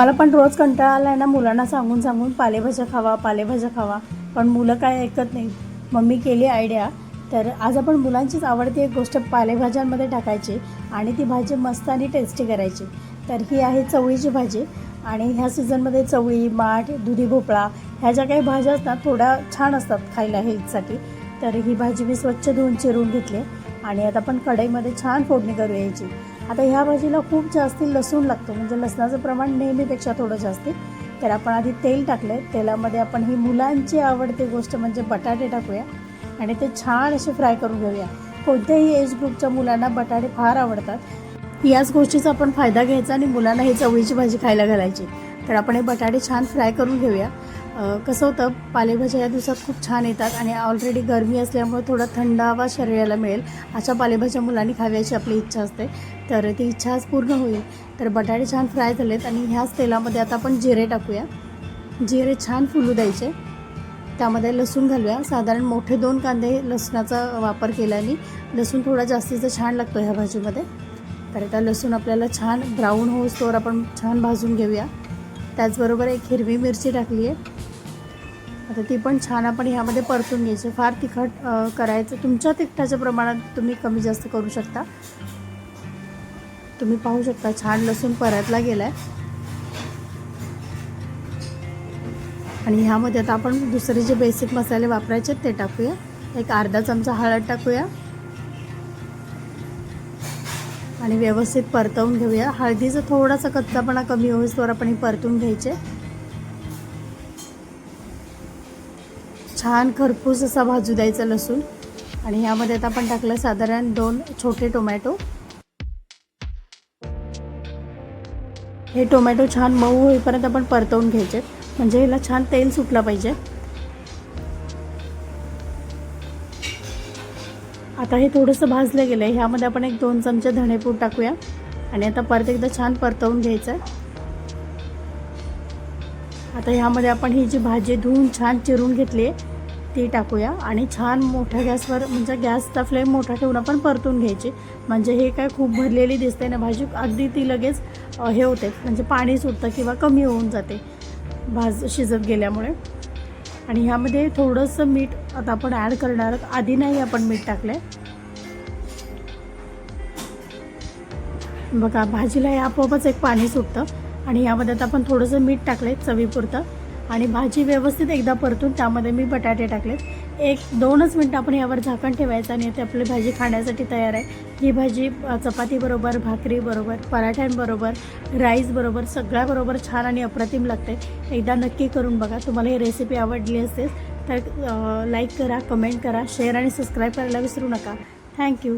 मला पण रोज कंटाळा आला आहे ना मुलांना सांगून सांगून पालेभाज्या खावा पालेभाज्या खावा. पण मुलं काय ऐकत नाही मम्मी केली आयडिया तर आज आपण मुलांचीच आवडती एक गोष्ट पालेभाज्यांमध्ये टाकायची आणि ती भाजी मस्त आणि टेस्टी करायची. तर ही आहे चवळीची भाजी आणि ह्या सीझनमध्ये चवळी माठ दुधी भोपळा ह्या ज्या काही भाज्या असतात थोड्या छान असतात खायला हेल्थसाठी तर ही भाजी मी स्वच्छ धुवून चिरून घेतली आणि आता आपण कढईमध्ये छान फोडणी करू यायची आता ह्या भाजीला खूप जास्ती लसूण लागतो. म्हणजे लसणाचं प्रमाण नेहमीपेक्षा थोडं जास्ती. तर आपण आधी तेल टाकलं तेलामध्ये आपण ही मुलांची आवडती गोष्ट म्हणजे बटाटे टाकूया. आणि ते छान असे फ्राय करून घेऊया. कोणत्याही एज ग्रुपच्या मुलांना बटाटे फार आवडतात. याच गोष्टीचा आपण फायदा घ्यायचा आणि मुलांना ही चवळीची भाजी खायला घालायची. तर आपण हे बटाटे छान फ्राय करून घेऊया. कसं होतं पालेभाज्या या दिवसात खूप छान येतात आणि ऑलरेडी गरमी असल्यामुळे थोडा थंड हवा शरीराला मिळेल. अशा पालेभाज्या मुलांनी खाव्याची आपली इच्छा असते. तर ती इच्छा आज पूर्ण होईल. तर बटाटे छान फ्राय झालेत आणि ह्याच तेलामध्ये आता आपण जिरे टाकूया. जिरे छान फुलू द्यायचे. त्यामध्ये लसूण घालूया. साधारण मोठे दोन कांदे लसणाचा वापर केल्याने लसूण थोडा जास्तीचा छान लागतो ह्या भाजीमध्ये. तर आता लसूण आपल्याला छान ब्राऊन होऊस्तोवर आपण छान भाजून घेऊया. त्याचबरोबर एक हिरवी मिरची टाकली आहे आता ती पण छान आपण ह्यामध्ये परतून घ्यायची. फार तिखट करायचं. तुमच्या तिखटाच्या प्रमाणात तुम्ही कमी जास्त करू शकता. तुम्ही पाहू शकता छान लसूण परतला गेला आहे आणि ह्यामध्ये आता आपण दुसरे जे बेसिक मसाले वापरायचे ते टाकूया. एक अर्धा चमचा हळद टाकूया. आणि व्यवस्थित परतवून घेऊया. हळदीचा थोडासा कच्चापणा कमी होईस्तोवर आपण हे परतून घ्यायचे. छान खरपूस असा भाजू द्यायचा लसूण. आणि ह्यामध्ये आता आपण टाकलं साधारण दोन छोटे टोमॅटो. हे टोमॅटो छान मऊ होईपर्यंत आपण परतवून घ्यायचे. म्हणजे ह्याला छान तेल सुटलं पाहिजे. आता हे थोडंसं भाजलं गेलं आहे ह्यामध्ये आपण एक दोन चमचे धणेपूड टाकूया. आणि आता परत एकदा छान परतवून घ्यायचं आहे आता ह्यामध्ये आपण ही जी भाजी धुवून छान चिरून घेतली आहे ती टाकूया. आणि छान मोठ्या गॅसवर म्हणजे गॅसचा फ्लेम मोठा ठेवून आपण परतून घ्यायची. म्हणजे हे काय खूप भरलेली दिसते ना भाजी अगदी ती लगेच हे होते. म्हणजे पाणी सुटतं किंवा कमी होऊन जाते भाज शिजत गेल्यामुळे. आणि ह्यामध्ये थोडंसं मीठ आता आपण ॲड करणार. आधी नाही आपण मीठ टाकलं आहे बघा भाजीला हे आपोआपच एक पाणी सुटतं. आणि यामध्ये आता आपण थोडंसं मीठ टाकले चवीपुरतं. आणि भाजी व्यवस्थित एकदा परतून त्यामध्ये मी बटाटे टाकलेत. एक दोनच मिनटं आपण यावर झाकण ठेवायचं आणि ते आपली भाजी खाण्यासाठी तयार आहे. ही भाजी चपातीबरोबर भाकरीबरोबर पराठ्यांबरोबर राईसबरोबर सगळ्याबरोबर छान आणि अप्रतिम लागते. एकदा नक्की करून बघा. तुम्हाला ही रेसिपी आवडली असेल तर लाईक करा कमेंट करा शेअर आणि सबस्क्राईब करायला विसरू नका. थँक्यू